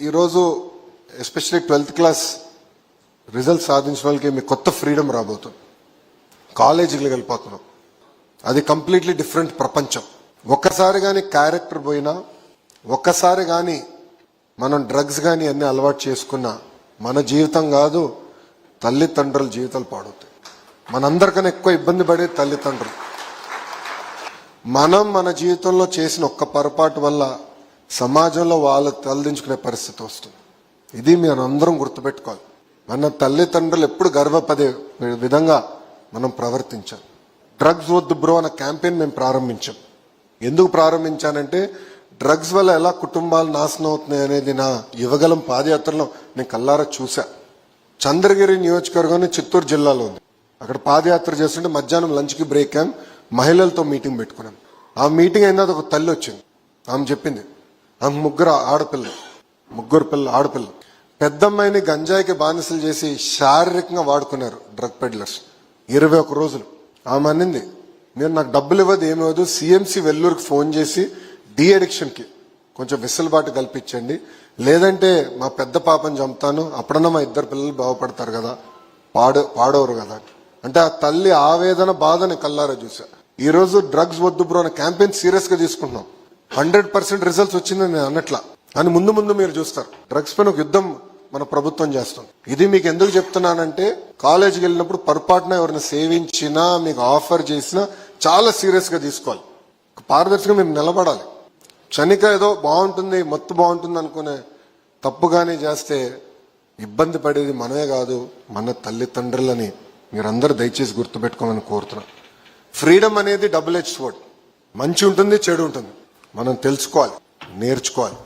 ఈరోజు especially twelfth class result సాధించిన వాళ్ళకి మీకు కొత్త ఫ్రీడమ్ రాబోతుంది. కాలేజీకి వెళ్ళిపోతున్నాం. అది కంప్లీట్లీ డిఫరెంట్ ప్రపంచం. ఒక్కసారి కానీ క్యారెక్టర్ పోయినా ఒక్కసారి కానీ మనం డ్రగ్స్ కానీ అన్ని అలవాటు చేసుకున్నా మన జీవితం కాదు తల్లిదండ్రుల జీవితాలు పాడవుతాయి. మనందరికన్నా ఎక్కువ ఇబ్బంది పడేది తల్లిదండ్రులు. మనం మన జీవితంలో చేసిన ఒక్క పొరపాటు వల్ల సమాజంలో వాళ్ళు తలదించుకునే పరిస్థితి వస్తుంది. ఇది మనం అందరం గుర్తుపెట్టుకోవాలి. మన తల్లిదండ్రులు ఎప్పుడు గర్వపడే విధంగా మనం ప్రవర్తించాం డ్రగ్స్ వద్దు బ్రో అన్న క్యాంపెయిన్ మేము ప్రారంభించాం. ఎందుకు ప్రారంభించానంటే డ్రగ్స్ వల్ల ఎలా కుటుంబాలు నాశనం అవుతున్నాయి అనేది నా యువగలం పాదయాత్రలో నేను కల్లారా చూసా చంద్రగిరి నియోజకవర్గం చిత్తూరు జిల్లాలో ఉంది. అక్కడ పాదయాత్ర చేస్తుంటే మధ్యాహ్నం లంచ్కి బ్రేక్ అయ్యాం. మహిళలతో మీటింగ్ పెట్టుకున్నాం. ఆ మీటింగ్ అయిన ఒక తల్లి వచ్చింది. ఆమె చెప్పింది ఆమె ముగ్గురు ఆడపిల్ల ముగ్గురు పిల్ల ఆడపిల్ల పెద్దమ్మాయిని గంజాయికి బానిసలు చేసి శారీరకంగా వాడుకున్నారు డ్రగ్ పెడ్లర్స్. ఇరవై ఒక రోజులు. ఆమె అనింది మీరు నాకు డబ్బులు ఇవ్వదు ఏమి ఇవ్వదు. సిఎంసి వెల్లూరుకి ఫోన్ చేసి డి అడిక్షన్కి కొంచెం వెసులుబాటు కల్పించండి. లేదంటే మా పెద్ద పాపని చంపుతాను. అప్పుడన్నా మా ఇద్దరు పిల్లలు బాగుపడతారు కదా. పాడు పాడవరు కదా. అంటే ఆ తల్లి ఆవేదన బాధని కల్లారా చూసా. ఈ రోజు డ్రగ్స్ వద్దు బ్రో అనే క్యాంపెయిన్ సీరియస్గా తీసుకుంటున్నాం. హండ్రెడ్ పర్సెంట్ రిజల్ట్స్ వచ్చిందని నేను అన్నట్లా అని ముందు ముందు మీరు చూస్తారు. డ్రగ్స్ పైన ఒక యుద్ధం మన ప్రభుత్వం చేస్తుంది. ఇది మీకు ఎందుకు చెప్తున్నానంటే కాలేజీకి వెళ్ళినప్పుడు పొరపాటున ఎవరిని సేవించినా మీకు ఆఫర్ చేసినా చాలా సీరియస్గా తీసుకోవాలి. పారదర్శకంగా మీరు నిలబడాలి. క్షణిక ఏదో బాగుంటుంది మత్తు బాగుంటుంది అనుకునే తప్పుగానే చేస్తే ఇబ్బంది పడేది మనమే కాదు మన తల్లిదండ్రులని మీరందరూ దయచేసి గుర్తుపెట్టుకోమని కోరుతున్నాను. ఫ్రీడమ్ అనేది డబుల్ హెచ్ వర్డ్ మంచి ఉంటుంది చెడు ఉంటుంది. మనం తెలుసుకోవాలి నేర్చుకోవాలి.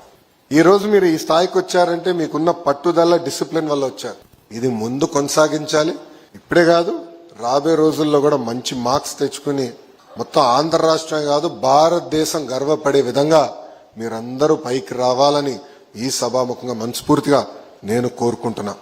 ఈరోజు మీరు ఈ స్థాయికి వచ్చారంటే మీకున్న పట్టుదల డిసిప్లిన్ వల్ల వచ్చారు. ఇది ముందు కొనసాగించాలి. ఇప్పుడే కాదు రాబోయే రోజుల్లో కూడా మంచి మార్క్స్ తెచ్చుకుని మొత్తం ఆంధ్ర రాష్ట్రమే కాదు భారతదేశం గర్వపడే విధంగా మీరందరూ పైకి రావాలని ఈ సభాముఖంగా మనస్ఫూర్తిగా నేను కోరుకుంటున్నా.